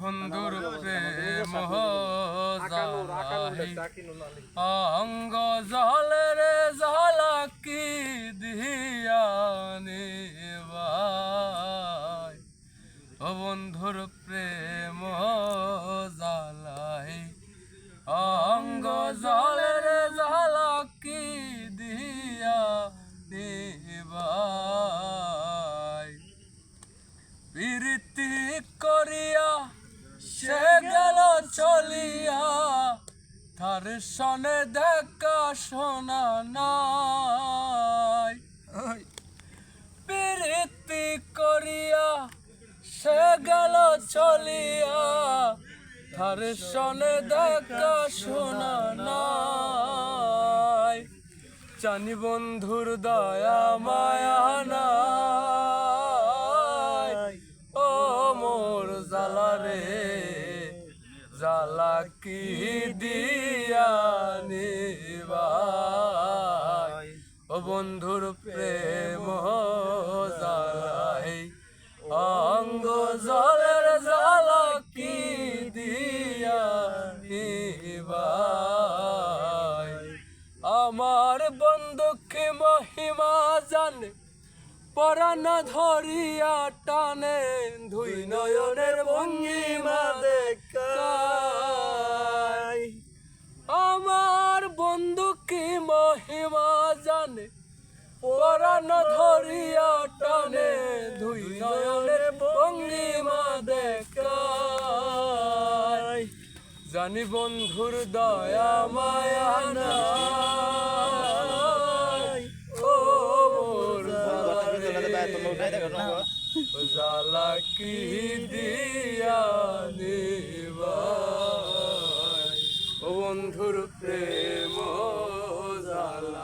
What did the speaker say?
বন্ধুর প্রেম অঙ্গ জল রে জল কি দিয়ানি বন্ধুর প্রেম। তার সনে দেখা শোনা নাই। প্রীতি করিয়া সে গেল চলিয়া তার সনে দেখা শোনা নাই। জানি বন্ধুর দয়া মায়া নাই। জালা কি দিয়া নিবাই? ও বন্ধুর প্রেম জালাই অঙ্গ জলের জালা কি দিয়া নিবাই? আমার বন্ধুকে মহিমা জানে, পরাণ ধরিয়া টানে ধুই নয়নের ভঙ্গিমা মহিমা জানে, পরাণ ধরিয়া টানে ধুই নয়নের ভঙ্গিমা দেখাই জানি বন্ধুর দয়া মায়া নাই। ও মোর কি দিয়া নিবাই? বন্ধুর প্রেম জালা